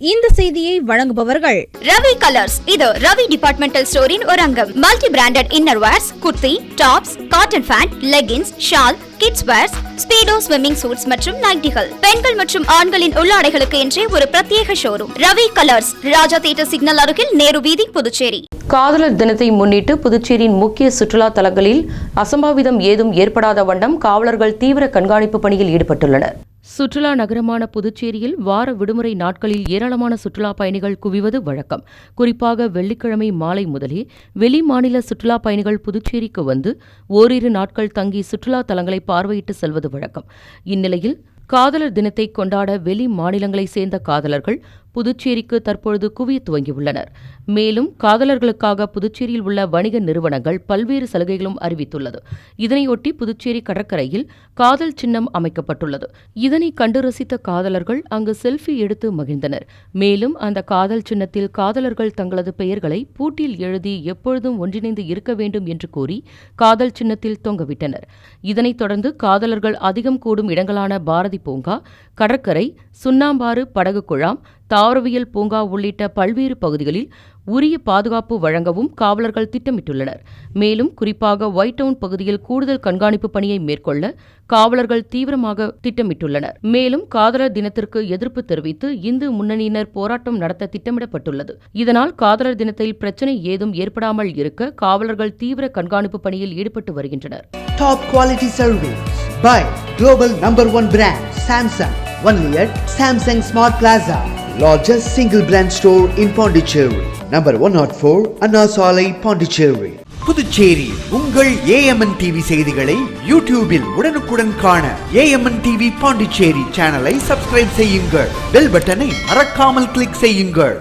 இந்த செய்தியை வழங்குபவர்கள் ரவி கலர்ஸ். இது ரவி டிபார்ட்மெண்டல் ஸ்டோரின் ஒரு அங்கம். Multi branded inner wears kurti tops cotton pant leggings shawl kids wears speedo swimming suits மற்றும் நைட்டிகள் பெண்கள் மற்றும் ஆண்களின் உள்ளாடைகளுக்கு என்றே ஒரு பிரத்யேக showroom Ravi colours. Raja theatre signal அருகில் நேரு வீதி புதுச்சேரி. காதலர் தினத்தை முன்னிட்டு புதுச்சேரியின் முக்கிய சுற்றுலா தலங்களில் அசம்பாவிதம் ஏதும் ஏற்படாத வண்ணம் காவலர்கள் தீவிர கண்காணிப்பு பணியில் ஈடுபட்டுள்ளனர். சுற்றுலா நகரமான புதுச்சேரியில் வார விடுமுறை நாட்களில் ஏராளமான சுற்றுலா பயணிகள் குவிவது வழக்கம். குறிப்பாக வெள்ளிக்கிழமை மாலை முதலே வெளி மாநில சுற்றுலா பயணிகள் புதுச்சேரிக்கு வந்து ஓரிரு நாட்கள் தங்கி சுற்றுலா தலங்களை பார்வையிட்டு செல்வது வழக்கம். இந்நிலையில் காதலர் தினத்தை கொண்டாட வெளி மாநிலங்களைச் சேர்ந்த காதலர்கள் புதுச்சேரிக்கு தற்பொழுது குவிய துவங்கியுள்ளனர். மேலும் காதலர்களுக்காக புதுச்சேரியில் உள்ள வணிக நிறுவனங்கள் பல்வேறு சலுகைகளும் அறிவித்துள்ளது. இதனையொட்டி புதுச்சேரி கடற்கரையில் காதல் சின்னம் அமைக்கப்பட்டுள்ளது. இதனை கண்டு ரசித்த காதலர்கள் அங்கு செல்ஃபி எடுத்து மகிழ்ந்தனர். மேலும் அந்த காதல் சின்னத்தில் காதலர்கள் தங்களது பெயர்களை பூட்டில் எழுதி எப்பொழுதும் ஒன்றிணைந்து இருக்க வேண்டும் என்று கூறி காதல் சின்னத்தில் தொங்கவிட்டனர். இதனைத் தொடர்ந்து காதலர்கள் அதிகம் கூடும் இடங்களான பாரதி பூங்கா கடற்கரை சுண்ணாம்பாறு படகு குழாம் தாவரவியல் பூங்கா உள்ளிட்ட பல்வேறு பகுதிகளில் உரிய பாதுகாப்பு வழங்கவும் காவலர்கள் திட்டமிட்டுள்ளனர். மேலும் குறிப்பாக ஒயிட் டவுன் பகுதியில் கூடுதல் கண்காணிப்பு பணியை மேற்கொள்ள காவலர்கள் தீவிரமாக திட்டமிட்டுள்ளனர். மேலும் காதலர் தினத்திற்கு எதிர்ப்பு தெரிவித்து இந்து முன்னணியினர் போராட்டம் நடத்த திட்டமிடப்பட்டுள்ளது. இதனால் காதலர் தினத்தில் பிரச்சினை ஏதும் ஏற்படாமல் இருக்க காவலர்கள் தீவிர கண்காணிப்பு பணியில் ஈடுபட்டு வருகின்றனர். Top quality service by global number one brand Samsung. Only at Samsung Smart Plaza, largest single brand store in Pondicherry. Number 104 Anna Salai, Pondicherry. Puducherry உங்கள் ஏஎம்என் டிவி செய்திகளை யூடியூபில் உடனுக்குடன் காண ஏஎம்என் டிவி பாண்டிச்சேரி சேனலை சப்ஸ்கிரைப் செய்யுங்கள் பெல் பட்டனை மறக்காமல் click செய்யுங்கள்